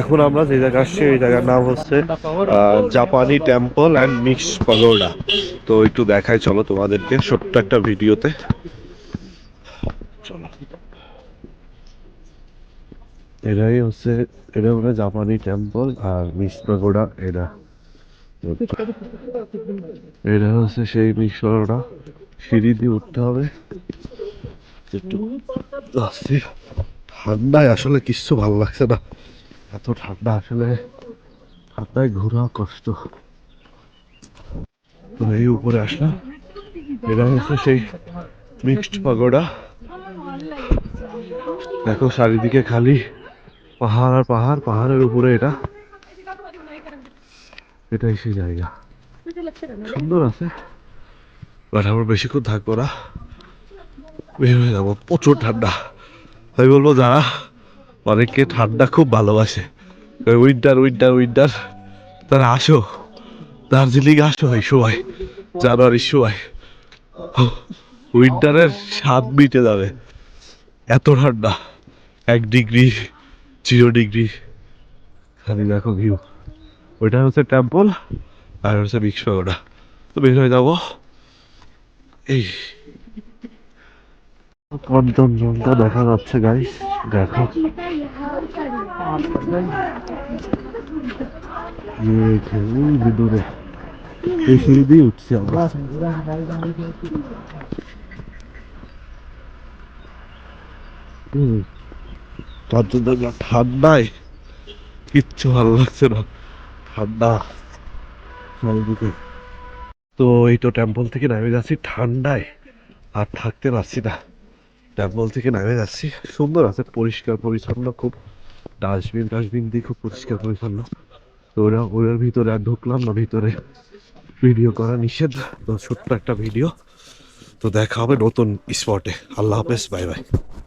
এখন আমরা যে জায়গা আসছি, এই জায়গার নাম হচ্ছে জাপানি টেম্পল অ্যান্ড মিক্স পাগোডা। তো একটু দেখাই, চলো তোমাদেরকে ছোট্ট একটা ভিডিওতে। চলো। এটাই হচ্ছে এটা হলো জাপানি টেম্পল আর মিক্স পাগোডা এটা এটা হচ্ছে সেই মিক্স পাগোডা। সিঁড়ি দিয়ে উঠতে হবে। একটু ঠান্ডায় আসলে কিচ্ছু ভালো লাগছে না। এত ঠান্ডা আসলে ঠান্ডায় ঘোরা কষ্ট। তো এই উপরে আসলাম। এটা হচ্ছে সেই মিক্সড পাগোডা দেখো চারিদিকে খালি পাহাড় আর পাহাড়, পাহাড়ের উপরে এটা। এটাই সেই জায়গা। সুন্দর আছে। বাট আমরা বেশিক্ষণ থাকব না। বের হয়ে যাব। প্রচুর ঠান্ডা। আমি বলব যারা অনেকে ঠান্ডা খুব ভালোবাসে। উইন্টার উইন্টার উইন্টার তারা আসো। দার্জিলিং আসো এই সময় জানুয়ারির সময় উইন্টারের স্বাদ মিটে যাবে। এত ঠান্ডা। এক ডিগ্রি জিরো ডিগ্রি খালি দেখো ভিউ ওইটা হচ্ছে টেম্পল আর হচ্ছে বিক্সা ওটা তো বের হয়ে যাব। এই কঞ্চনজঙ্ঘা দেখা যাচ্ছে গাইস দেখো। দিয়ে উঠছি আমরা। কাঞ্চনজঙ্ঘা ঠান্ডায় কিচ্ছু ভালো লাগছে না। ঠান্ডা। চারিদিকে। তো এই তো টেম্পল থেকে নেমে যাচ্ছি ঠান্ডায়। আর থাকতে পারছি না। টেম্পল থেকে নামে যাচ্ছি। সুন্দর আছে, পরিষ্কার, পরিচ্ছন্ন, খুব ডাস্টবিন, টাস্টবিন দিয়ে খুব পরিষ্কার, পরিচ্ছন্ন। তো ওরা, ওদের ভিতরে আর ঢুকলাম না, ভিতরে ভিডিও করা নিষেধ। তো ছোট্ট একটা ভিডিও। তো দেখা হবে নতুন স্পটে আল্লাহ হাফেজ বাই বাই